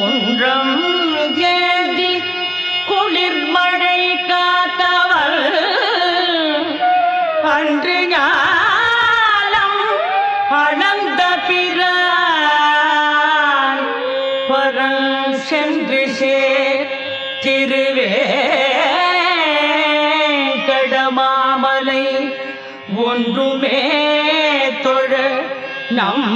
குன்றம் ஏந்தி குளிர்மழை காத்தவள். அன்று ஞானம் அளந்த பிற பரம் சென்று சேர் திருவேங்கடமாமலை ஒன்றுமே தொழ நம்